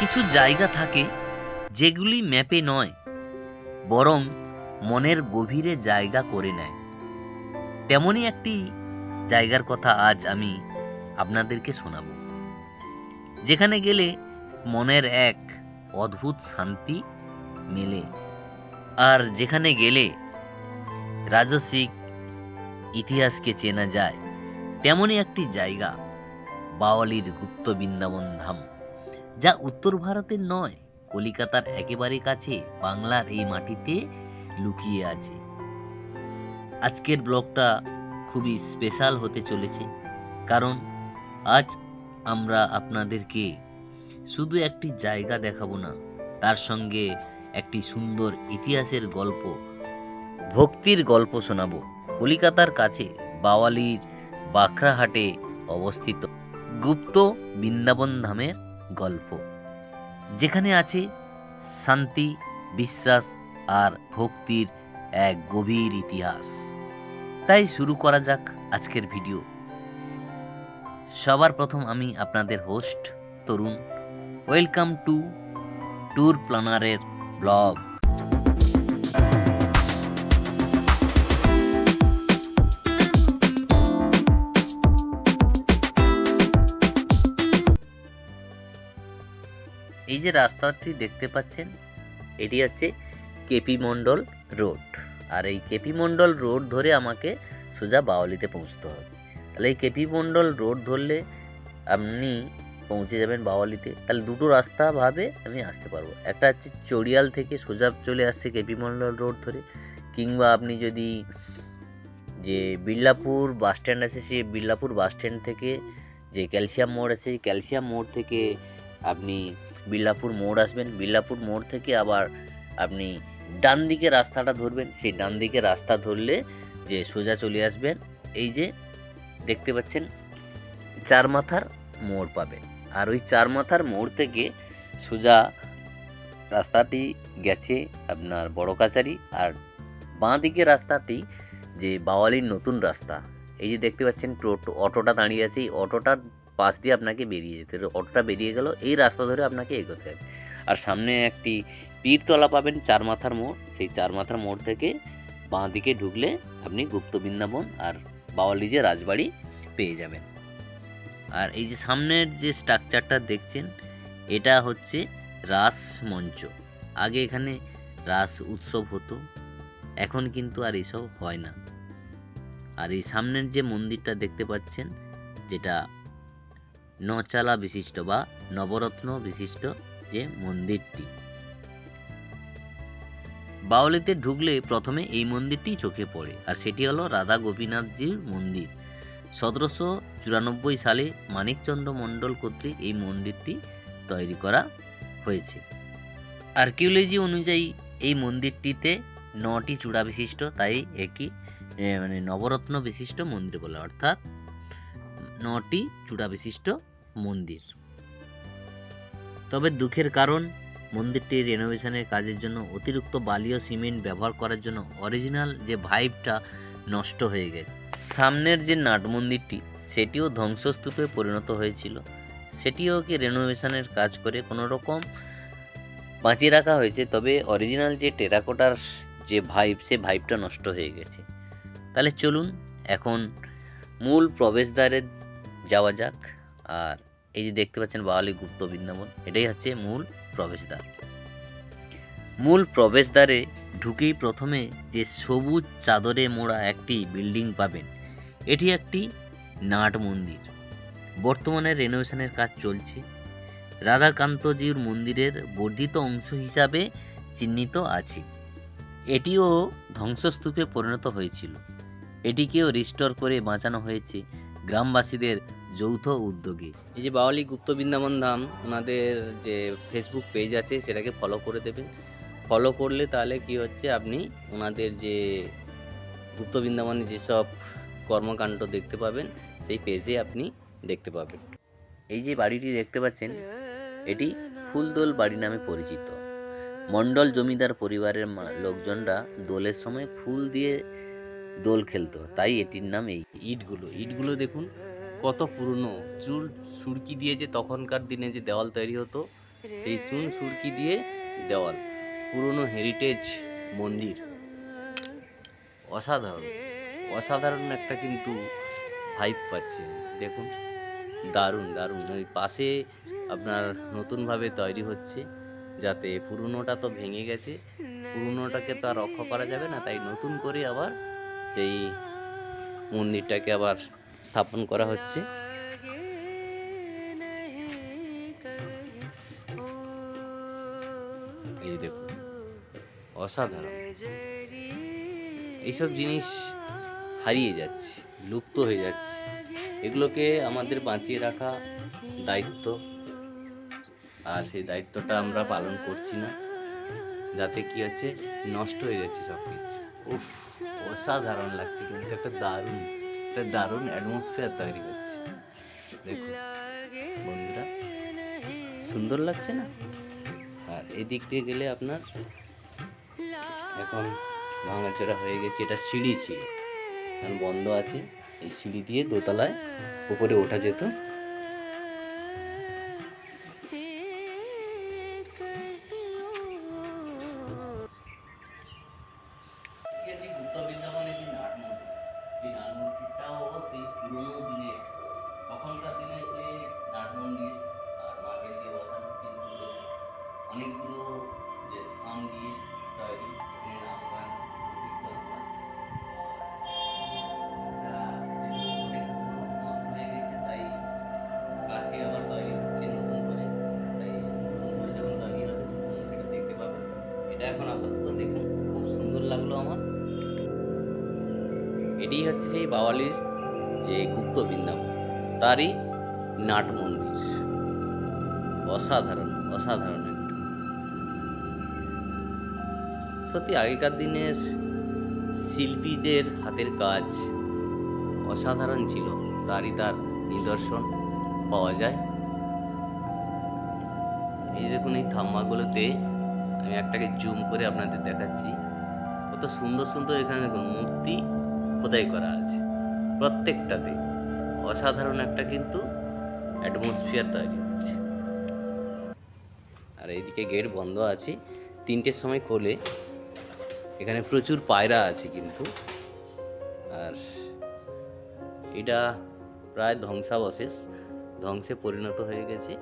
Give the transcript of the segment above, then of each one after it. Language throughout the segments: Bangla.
কিছু জায়গা থাকে যেগুলি ম্যাপে নয়, বরং মনের গভীরে জায়গা করে নেয়। তেমনই একটি জায়গার কথা আজ আমি আপনাদেরকে শোনাব, যেখানে গেলে মনের এক অদ্ভুত শান্তি মেলে, আর যেখানে গেলে রাজসিক ইতিহাসকে চেনা যায়, তেমনই একটি জায়গা বাওয়ালির গুপ্ত বৃন্দাবন ধাম। যা উত্তর ভারতের নয়, কলিকাতার একেবারে কাছে বাংলার এই মাটিতে লুকিয়ে আছে। আজকের ব্লগটা খুবই স্পেশাল হতে চলেছে, কারণ আজ আমরা আপনাদেরকে শুধু একটি জায়গা দেখাবো না, তার সঙ্গে একটি সুন্দর ইতিহাসের গল্প, ভক্তির গল্প শোনাবো। কলিকাতার কাছে বাওয়ালির বাখরাহাটে অবস্থিত গুপ্ত বৃন্দাবন ধামের গল্প, যেখানে আছে শান্তি, বিশ্বাস আর ভক্তির এক গভীর ইতিহাস। তাই শুরু করা যাক আজকের ভিডিও। সবার প্রথম আমি আপনাদের host Tarun. Welcome to tour প্ল্যানারের blog এই যে রাস্তাটি দেখতে পাচ্ছেন, এটি হচ্ছে কেপি মণ্ডল রোড। আর এই কেপি মণ্ডল রোড ধরে আমাকে সোজা বাওয়ালিতে পৌঁছতে হবে। তাহলে এই কেপি মণ্ডল রোড ধরলে আপনি পৌঁছে যাবেন বাওয়ালিতে। তাহলে দুটো রাস্তা ভাবে আমি আসতে পারব। একটা হচ্ছে চড়িয়াল থেকে সোজা চলে আসছে কেপি মণ্ডল রোড ধরে। কিংবা আপনি যদি যে বিল্লাপুর বাস স্ট্যান্ড আছে, সেই বিল্লাপুর বাস স্ট্যান্ড থেকে যে ক্যালসিয়াম মোড় আছে ক্যালসিয়াম মোড় থেকে আপনি বিল্লাপুর মোড় আসবেন, বিল্লাপুর মোড় থেকে আবার আপনি ডান দিকে রাস্তাটা ধরবেন, সেই ডান দিকে রাস্তা ধরলে যে সোজা চলে আসবেন, এই যে দেখতে পাচ্ছেন চার মাথার মোড় পাবেন। আর ওই চার মাথার মোড় থেকে সোজা রাস্তাটি গেছে আপনার বড় কাচারি আর বাঁ দিকে রাস্তাটি যে বাওয়ালির নতুন রাস্তা, এই যে দেখতে পাচ্ছেন টোটো, অটোটা দাঁড়িয়ে আছে, এই অটোটার পাশ দিয়ে আপনাকে বেরিয়ে যেতে হবে। অটোটা বেরিয়ে গেল, এই রাস্তা ধরে আপনাকে এগোতে হবে। আর সামনে একটি পীরতলা পাবেন চার মাথার মোড়। সেই চার মাথার মোড় থেকে বাঁ দিকে ঢুকলে আপনি গুপ্ত বৃন্দাবন আর বাওয়ালি যে রাজবাড়ি পেয়ে যাবেন। আর এই যে সামনের যে স্ট্রাকচারটা দেখছেন, এটা হচ্ছে রাস মঞ্চ। আগে এখানে রাস উৎসব হতো, এখন কিন্তু আর এসব হয় না। আর এই সামনের যে মন্দিরটা দেখতে পাচ্ছেন, যেটা নচালা বিশিষ্ট বা নবরত্ন বিশিষ্ট যে মন্দিরটি। বাউলিতে ঢুকলে প্রথমে এই মন্দিরটি চোখে পড়ে, আর সেটি হলো রাধা গোপীনাথজির মন্দির। সতেরোশো চুরানব্বই সালে মানিকচন্দ্র মণ্ডল কর্তৃক এই মন্দিরটি তৈরি করা হয়েছে। আর্কিওলজি অনুযায়ী এই মন্দিরটিতে নটি চূড়া বিশিষ্ট, তাই একই মানে নবরত্ন বিশিষ্ট মন্দির বলে, অর্থাৎ নটি চূড়া বিশিষ্ট মন্দির। তবে দুঃখের কারণ, মন্দিরটি রেনোভেশনের কাজের জন্য অতিরিক্ত বালি ও সিমেন্ট ব্যবহার করার জন্য অরিজিনাল যে ভাইবটা নষ্ট হয়ে গেছে। সামনের যে নাট মন্দিরটি, সেটিও ধ্বংসস্তূপে পরিণত হয়েছিল। সেটিও কি রেনোভেশনের কাজ করে কোনো রকম বাঁচিয়ে রাখা হয়েছে? তবে অরিজিনাল যে টেরাকোটার যে ভাইব সে ভাইবটা নষ্ট হয়ে গেছে। তাহলে চলুন, এখন মূল প্রবেশদ্বারে যাওয়া যাক। আর এই যে দেখতে পাচ্ছেন বাওয়ালি গুপ্ত বৃন্দাবন, এটাই হচ্ছে মূল প্রবেশদ্বার। মূল প্রবেশদ্বারে ঢুকেই প্রথমে যে সবুজ চাদরে মোড়া একটি বিল্ডিং পাবেন, এটি একটি নাট মন্দির। বর্তমানে রেনোভেশনের কাজ চলছে। রাধাকান্তজির মন্দিরের বর্ধিত অংশ হিসাবে চিহ্নিত আছে। এটিও ধ্বংসস্তূপে পরিণত হয়েছিল। এটিকেও রিস্টোর করে বাঁচানো হয়েছে গ্রামবাসীদের যৌথ উদ্যোগে। এই যে বাওয়ালি গুপ্ত বৃন্দাবন ধাম, ওনাদের যে ফেসবুক পেজ আছে, সেটাকে ফলো করে দেবেন। ফলো করলে তাহলে কি হচ্ছে, আপনি ওনাদের যে গুপ্ত বৃন্দাবনে যেসব কর্মকাণ্ড দেখতে পাবেন, সেই পেজে আপনি দেখতে পাবেন। এই যে বাড়িটি দেখতে পাচ্ছেন, এটি ফুলদোল বাড়ি নামে পরিচিত। মণ্ডল জমিদার পরিবারের লোকজনরা দোলের সময় ফুল দিয়ে দোল খেলতো। তাই এটির নাম এই ইটগুলো। ইটগুলো দেখুন, কত পুরনো। চুল সুরকি দিয়ে যে তখনকার দিনে যে দেওয়াল তৈরি হতো, সেই চুন সুরকি দিয়ে দেওয়াল। পুরনো হেরিটেজ মন্দির। অসাধারণ। অসাধারণ একটা কিন্তু ভাইব পাচ্ছে। দেখুন, দারুণ দারুণ। ওই পাশে আপনার নতুনভাবে তৈরি হচ্ছে, যাতে পুরনোটা তো ভেঙে গেছে। পুরনোটাকে তো আর রক্ষা করা যাবে না, তাই নতুন করে আবার সেই মন্দিরটাকে আবার স্থাপন করা হচ্ছে। অসাধারণ। এইসব জিনিস হারিয়ে যাচ্ছে, লুপ্ত হয়ে যাচ্ছে। এগুলোকে আমাদের বাঁচিয়ে রাখা দায়িত্ব। আর সেই দায়িত্বটা আমরা পালন করছি না, যাতে কি হচ্ছে, নষ্ট হয়ে যাচ্ছে সব কিছু উফ, অসাধারণ লাগছে কিন্তু, একটা দারুণ একটা দারুণ অ্যাটমসফিয়ার তৈরি দেখুন, বন্ধুরা, সুন্দর লাগছে না? আর এদিক দিয়ে গেলে আপনার এখন ভাঙাচোরা হয়ে গেছে, এটা সিঁড়ি ছিল। এখন বন্ধ আছে, এই সিঁড়ি দিয়ে দোতলায় উপরে ওঠা যেত। এটি হচ্ছে সেই বাওয়ালির যে গুপ্ত বৃন্দাবন, তারই নাট মন্দির। অসাধারণ অসাধারণ সত্যি, আগেকার দিনের শিল্পীদের হাতের কাজ অসাধারণ ছিল, তারই তার নিদর্শন পাওয়া যায়। এই দেখুন, এই থাম্মাগুলোতে আমি একটাকে জুম করে আপনাদের দেখাচ্ছি। কত সুন্দর সুন্দর এখানে দেখুন, মূর্তি। খোদাই করা আছে। প্রত্যেকটাতে অসাধারণ একটা কিন্তু অ্যাটমসফিয়ার তৈরি হচ্ছে। আর এইদিকে গেট বন্ধ আছে। তিনটের সময় খোলে। এখানে প্রচুর পায়রা আছে কিন্তু। আর এটা প্রায় ধ্বংসাবশেষ। ধ্বংসে পরিণত হয়ে গেছে।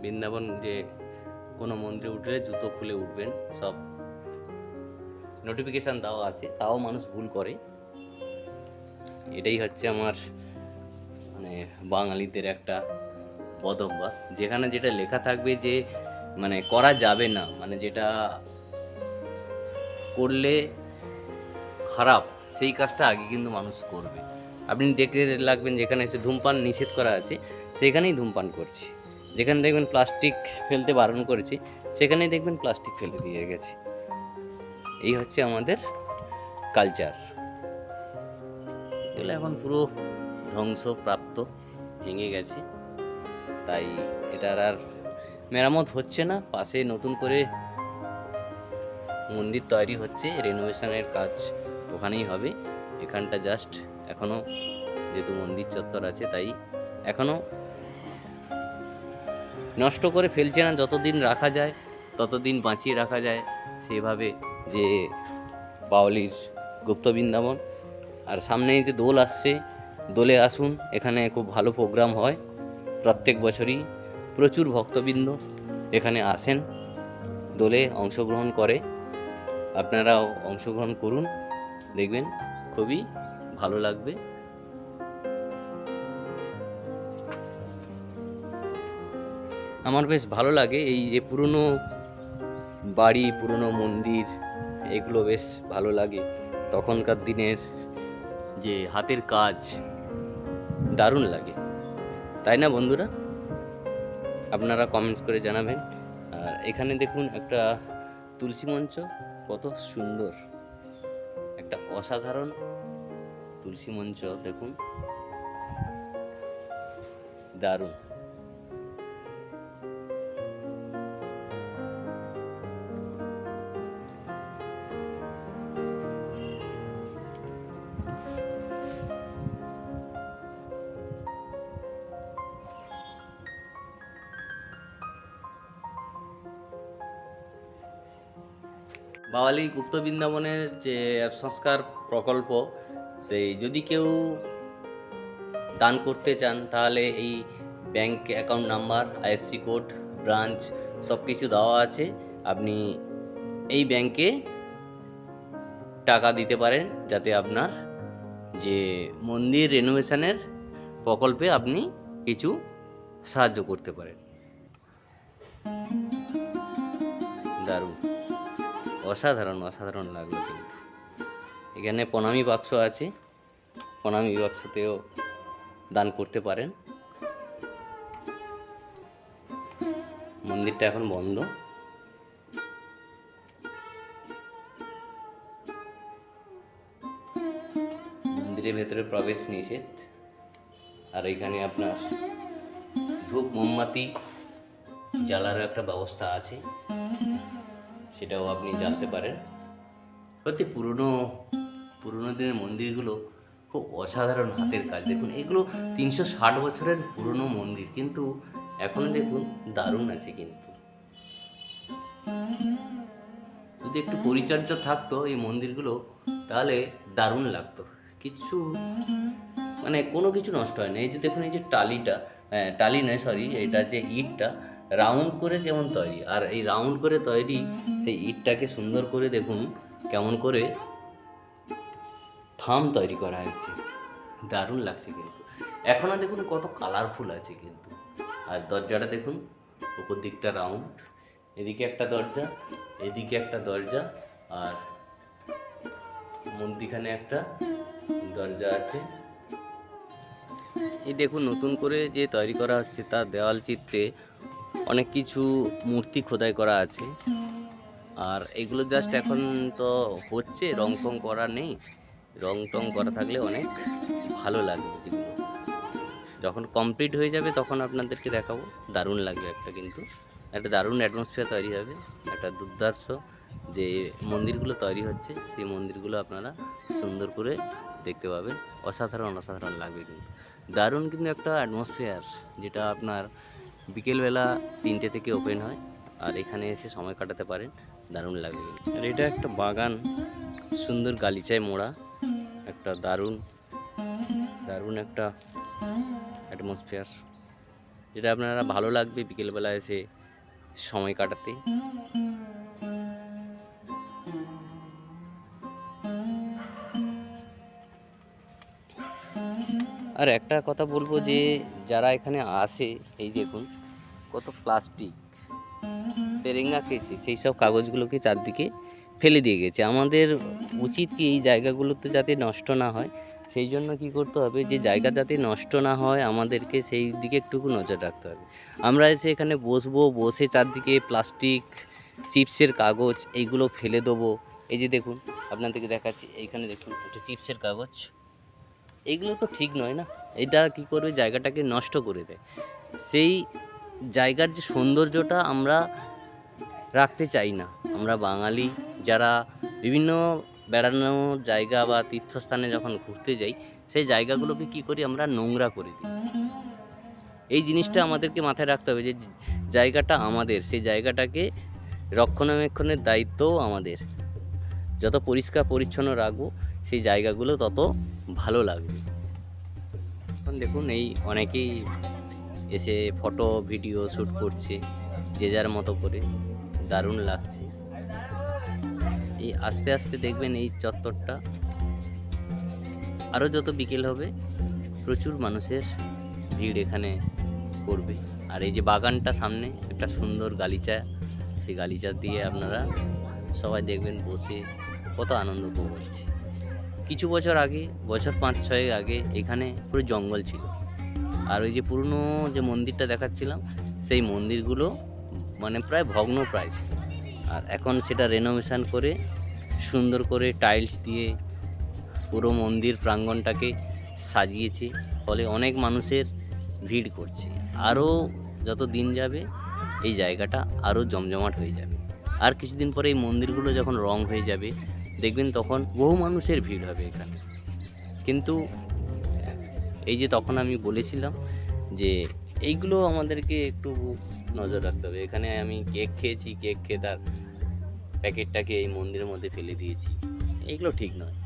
বৃন্দাবন যে কোনো মন্দিরে উঠলে জুতো খুলে উঠবেন, সব নোটিফিকেশান দেওয়া আছে, তাও মানুষ ভুল করে। এটাই হচ্ছে আমার মানে বাঙালিদের একটা বদ অভ্যাস। যেখানে যেটা লেখা থাকবে যে মানে করা যাবে না মানে যেটা করলে খারাপ, সেই কাজটা আগে কিন্তু মানুষ করবে। আপনি দেখতে লাগবেন যেখানে হচ্ছে ধূমপান নিষেধ করা আছে, সেখানেই ধূমপান করছে। যেখানে দেখবেন প্লাস্টিক ফেলতে বারণ করেছে, সেখানেই দেখবেন প্লাস্টিক ফেলে দিয়ে গেছে। এই হচ্ছে আমাদের কালচার এগুলো এখন পুরো ধ্বংসপ্রাপ্ত, ভেঙে গেছে। তাই এটার আর মেরামত হচ্ছে না। পাশে নতুন করে মন্দির তৈরি হচ্ছে রেনোভেশনের কাজ ওখানেই হবে। এখানটা জাস্ট এখনও যেহেতু মন্দির চত্বর আছে, তাই এখনও নষ্ট করে ফেলছে না। যতদিন রাখা যায়, ততদিন বাঁচিয়ে রাখা যায়, সেভাবে যে বাউলির গুপ্ত বৃন্দাবন। আর সামনেই যে দোল আসছে, দোলে আসুন, এখানে খুব ভালো প্রোগ্রাম হয়। প্রত্যেক বছরই প্রচুর ভক্তবৃন্দ এখানে আসেন, দোলে অংশগ্রহণ করে। আপনারাও অংশগ্রহণ করুন, দেখবেন খুবই ভালো লাগবে। আমার বেশ ভালো লাগে এই যে পুরনো বাড়ি, পুরনো মন্দির এগুলো বেশ ভালো লাগে। তখনকার দিনের যে হাতের কাজ, দারুণ লাগে। তাই না বন্ধুরা? আপনারা কমেন্টস করে জানাবেন। আর এখানে দেখুন একটা তুলসী মঞ্চ, কত সুন্দর। একটা অসাধারণ তুলসী মঞ্চ দেখুন। দারুণ। বাওয়ালি গুপ্ত বৃন্দাবনের যে সংস্কার প্রকল্প, সেই যদি কেউ দান করতে চান, তাহলে এই bank account number IFC code branch সব কিছু দেওয়া আছে। আপনি এই ব্যাংকে টাকা দিতে পারেন, যাতে আপনার যে মন্দির রেনোভেশনের প্রকল্পে আপনি কিছু সাহায্য করতে পারেন। দারুণ। অসাধারণ অসাধারণ লাগল কিন্তু। এখানে প্রণামী বাক্স আছে। প্রণামী বাক্সতেও দান করতে পারেন। মন্দিরটা এখন বন্ধ। মন্দিরের ভেতরে প্রবেশ নিষেধ। আর এখানে আপনার ধূপ, মোমবাতি জ্বালারও একটা ব্যবস্থা আছে। সেটাও আপনি জানতে পারেন। সত্যি পুরনো পুরনো দিনের মন্দিরগুলো খুব অসাধারণ হাতের কাজ। দেখুন এগুলো তিনশো ষাট বছরের পুরনো মন্দির কিন্তু এখনও দেখুন দারুণ আছে কিন্তু। যদি একটু পরিচর্যা থাকতো এই মন্দিরগুলো তাহলে দারুণ লাগতো। কিছু মানে কোনো কিছু নষ্ট হয় না। এই যে দেখুন এই যে টালিটা হ্যাঁ, টালি নয় সরি এটা যে ইটটা রাউন্ড করে কেমন তৈরি, আর এই রাউন্ড করে তৈরি সেই ইটটাকে সুন্দর করে দেখুন কেমন করে থাম তৈরি করা হয়েছে। দারুণ লাগছে কিন্তু। এখনও দেখুন কত কালারফুল আছে কিন্তু। আর দরজাটা দেখুন, উপর দিকটা রাউন্ড এদিকে একটা দরজা, এদিকে একটা দরজা, আর মধ্যিখানে একটা দরজা আছে। এই দেখুন নতুন করে যে তৈরি করা হচ্ছে তার দেওয়াল চিত্রে অনেক কিছু মূর্তি খোদাই করা আছে। আর এগুলো জাস্ট এখন তো হচ্ছে রং টং করা নেই। রং টং করা থাকলে অনেক ভালো লাগবে এগুলো যখন কমপ্লিট হয়ে যাবে তখন আপনাদেরকে দেখাবো। দারুণ লাগবে একটা কিন্তু। একটা দারুণ অ্যাটমসফিয়ার তৈরি হবে। একটা দুর্দার্শ যে মন্দিরগুলো তৈরি হচ্ছে, সেই মন্দিরগুলো আপনারা সুন্দর করে দেখতে পাবেন। অসাধারণ অসাধারণ লাগবে কিন্তু। দারুণ কিন্তু একটা অ্যাটমসফিয়ার যেটা আপনার বিকেলবেলা তিনটে থেকে ওপেন হয়, আর এখানে এসে সময় কাটাতে পারেন, দারুণ লাগবে আর এটা একটা বাগান, সুন্দর গালিচায় মোড়া, একটা দারুণ দারুণ একটা অ্যাটমসফিয়ার যেটা আপনারা ভালো লাগবে বিকেলবেলা এসে সময় কাটাতে। আর একটা কথা বলব যে, যারা এখানে আসে, এই দেখুন কত প্লাস্টিক, তেরেঙ্গা খেয়েছে, সেই সব কাগজগুলোকে চারদিকে ফেলে দিয়ে গেছে। আমাদের উচিত কি এই জায়গাগুলোতে যাতে নষ্ট না হয়? সেই জন্য কি করতে হবে? যে জায়গা যাতে নষ্ট না হয়, আমাদেরকে সেই দিকে একটুকু নজর রাখতে হবে। আমরা এসে এখানে বসবো, বসে চারদিকে প্লাস্টিক, চিপসের কাগজ এইগুলো ফেলে দেবো। এই যে দেখুন, আপনাদেরকে দেখাচ্ছি, এইখানে দেখুন, একটা চিপসের কাগজ। এইগুলো তো ঠিক নয় না? এটা কি করবে? জায়গাটাকে নষ্ট করে দেয়। সেই জায়গার যে সৌন্দর্যটা আমরা রাখতে চাই না। আমরা বাঙালি যারা বিভিন্ন বেড়ানোর জায়গা বা তীর্থস্থানে যখন ঘুরতে যাই, সেই জায়গাগুলোকে কি করি আমরা নোংরা করে দিই। এই জিনিসটা আমাদেরকে মাথায় রাখতে হবে যে জায়গাটা আমাদের, সেই জায়গাটাকে রক্ষণাবেক্ষণের দায়িত্বও আমাদের। যত পরিষ্কার, পরিচ্ছন্ন রাখব, সেই জায়গাগুলো তত ভালো লাগবে। এখন দেখুন, এই অনেকেই এসে ফটো ভিডিও শ্যুট করছে, যে যার মতো করে। দারুণ লাগছে। এই আস্তে আস্তে দেখবেন এই চত্বরটা। আরও যত বিকেল হবে, প্রচুর মানুষের ভিড় এখানে করবে আর এই যে বাগানটা সামনে, একটা সুন্দর গালিচা, সেই গালিচা দিয়ে আপনারা সবাই দেখবেন বসে কত আনন্দ উপভোগ কিছু বছর আগে, বছর পাঁচ ছয় আগে এখানে পুরো জঙ্গল ছিল। আর ওই যে পুরনো যে মন্দিরটা দেখাচ্ছিলাম, সেই মন্দিরগুলো মানে প্রায় ভগ্ন প্রায় ছিল। আর এখন সেটা রেনোভেশন করে, সুন্দর করে টাইলস দিয়ে পুরো মন্দির প্রাঙ্গণটাকে সাজিয়েছে, ফলে অনেক মানুষের ভিড় করছে। আরও যত দিন যাবে, এই জায়গাটা আরও জমজমাট হয়ে যাবে। আর কিছুদিন পরে এই মন্দিরগুলো যখন রং হয়ে যাবে, দেখবেন তখন বহু মানুষের ভিড় হবে এখানে। কিন্তু এই যে তখন আমি বলেছিলাম যে এইগুলো আমাদেরকে একটু নজর রাখতে হবে। এখানে আমি কেক খেয়েছি, কেক খেয়ে তার প্যাকেটটাকে এই মন্দিরের মধ্যে ফেলে দিয়েছি। এগুলো ঠিক নয়।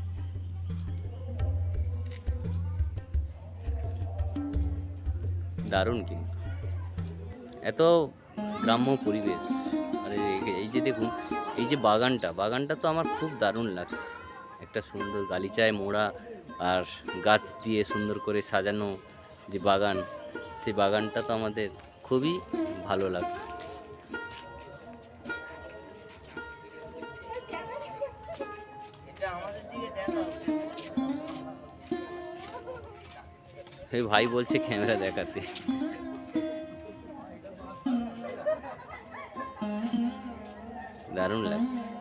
দারুণ কিন্তু। এত গ্রাম্য পরিবেশ। আরে, এই যে দেখুন, এই যে বাগানটা বাগানটা তো আমার খুব দারুণ লাগছে। একটা সুন্দর গালিচায় মোড়া আর গাছ দিয়ে সুন্দর করে সাজানো যে বাগান, সেই বাগানটা তো আমাদের খুবই ভালো লাগছে। ভাই বলছে ক্যামেরা দেখাতে। দারুণ লাগছে।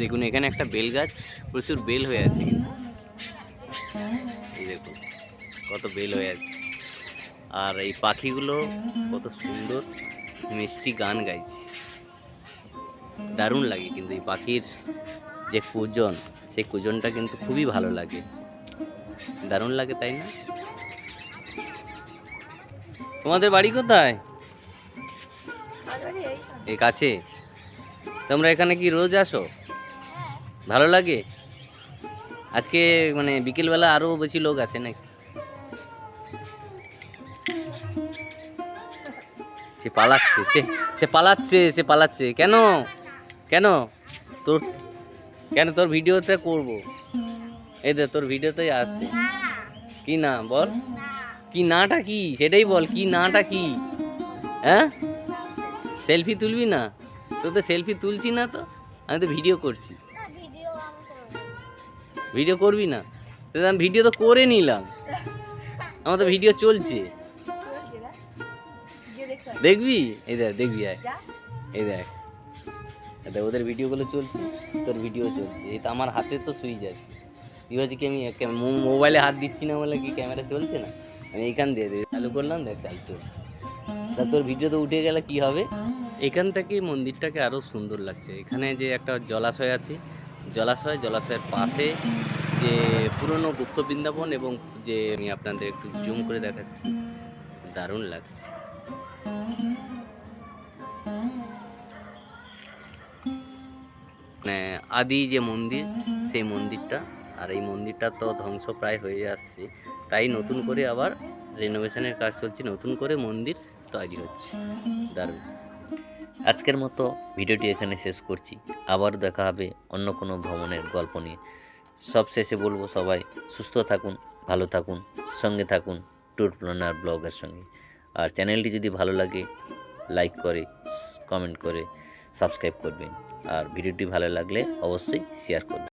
দেখুন এখানে একটা বেল গাছ প্রচুর বেল হয়ে আছে। দেখুন কত বেল হয়ে আছে। আর এই পাখিগুলো কত সুন্দর মিষ্টি গান গাইছে। দারুণ লাগে কিন্তু এই পাখির যে কুজন সেই কুজনটা কিন্তু খুবই ভালো লাগে। দারুণ লাগে তাই না? তোমাদের বাড়ি কোথায়? এই কাছে? তোমরা এখানে কি রোজ আসো? ভালো লাগে? আজকে মানে বিকেলবেলা আরও বেশি লোক আসে নাকি? সে পালাচ্ছে, সে সে পালাচ্ছে সে পালাচ্ছে। কেন? কেন? তোর কেন তোর ভিডিওতে করব? এই দে তোর ভিডিওতেই আসছে। কি না বল? কি নাটা কি? সেটাই বল, কি নাটা কি? হ্যাঁ? সেলফি তুলবি না? তোর তো সেলফি তুলছি না তো? আমি তো ভিডিও করছি। ভিডিও করবি না? আমি ভিডিও তো করে নিলাম। আমার তো ভিডিও চলছে। দেখবি? এই দেখ দেখবি এই দেখ। দেখ ওদের ভিডিওগুলো চলছে তোর ভিডিও চলছে। এই তো আমার হাতে তো সুইচ আছে। তুই ভাবছি কি আমি মোবাইলে হাত দিচ্ছি না বলে কি ক্যামেরা চলছে না? আমি এইখান দিয়ে দিয়ে চালু করলাম দেখ চালু চলছে। তা তোর ভিডিও তো উঠে গেলে কি হবে? এখান থেকে মন্দিরটাকে আরও সুন্দর লাগছে। এখানে যে একটা জলাশয় আছে জলাশয়, জলাশয়ের পাশে যে পুরনো গুপ্ত বৃন্দাবন এবং যে আমি আপনাদের একটু জুম করে দেখাচ্ছি, দারুণ লাগছে। মানে আদি যে মন্দির, সেই মন্দিরটা, আর এই মন্দিরটা তো ধ্বংস প্রায় হয়ে আসছে, তাই নতুন করে আবার রেনোভেশনের কাজ চলছে, নতুন করে মন্দির তৈরি হচ্ছে। দারুণ। আজকের মতো ভিডিওটি এখানে শেষ করছি। আবার দেখা হবে অন্য কোনো ভ্রমণের গল্প নিয়ে। সব শেষে বলব সবাই, সুস্থ থাকুন, ভালো থাকুন, সঙ্গে থাকুন ট্যুর প্ল্যানার ব্লগের সঙ্গে। আর চ্যানেলটি যদি ভালো লাগে, লাইক করে, কমেন্ট করে, সাবস্ক্রাইব করবেন। আর ভিডিওটি ভালো লাগলে অবশ্যই শেয়ার করবেন।